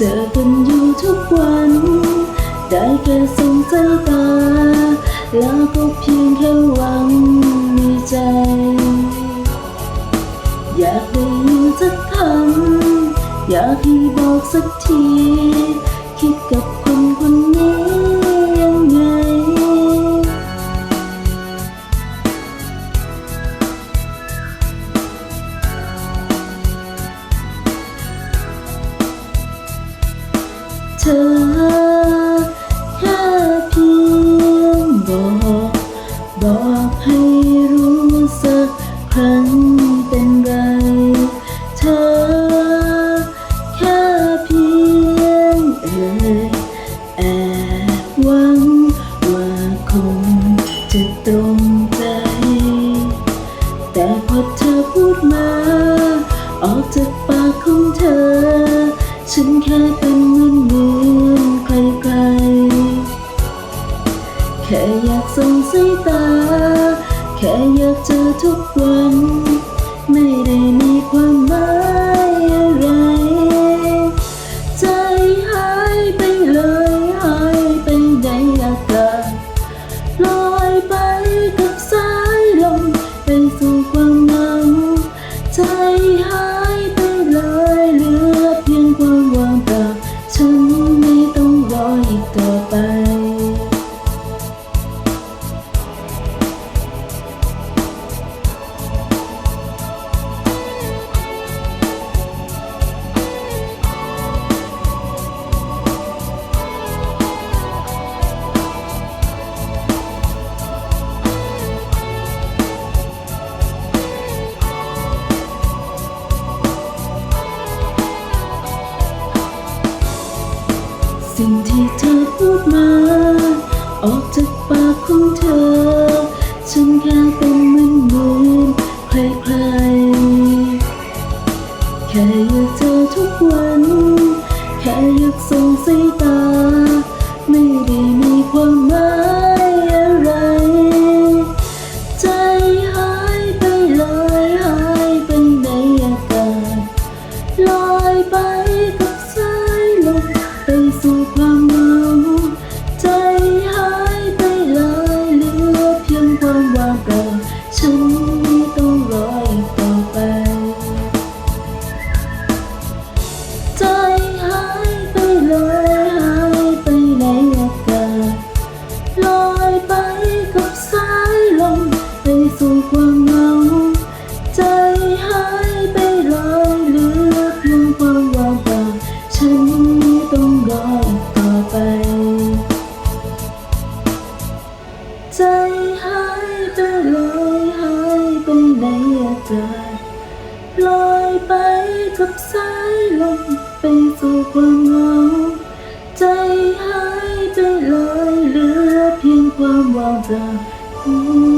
เจอกันอยู่ทุกวัน ได้แค่ส่งสายตา แล้วก็เพียงแค่หวังในใจ อยากได้ยินสักคำอยากให้บอกสักที คิดกับ อแค่เพียงบอกบอกให้รู้สักครั้งเป็นไร เธอแค่เพียงเอ่ยแอบหวังว่าคงจะตรงใจ แต่พอเธอพูดมา ออกจากปากของเธอ ฉันแค่เป็น อยากส่งสายตา แค่อยากเจอทุกวัน ไม่ได้มีความ ที่เธอพูดมา ออกจากปากของเธอ ฉันแค่เป็นเหมือนเหมือนใครๆแค่อยากเจอทุกวัน แค่อยากส่งสายตา ใจหายไปเลยหายไปในอากาศลอยไปกับสายลมไปสู่ความเหงาใจหายไปเลยเหลือเพียงความว่างเปล่า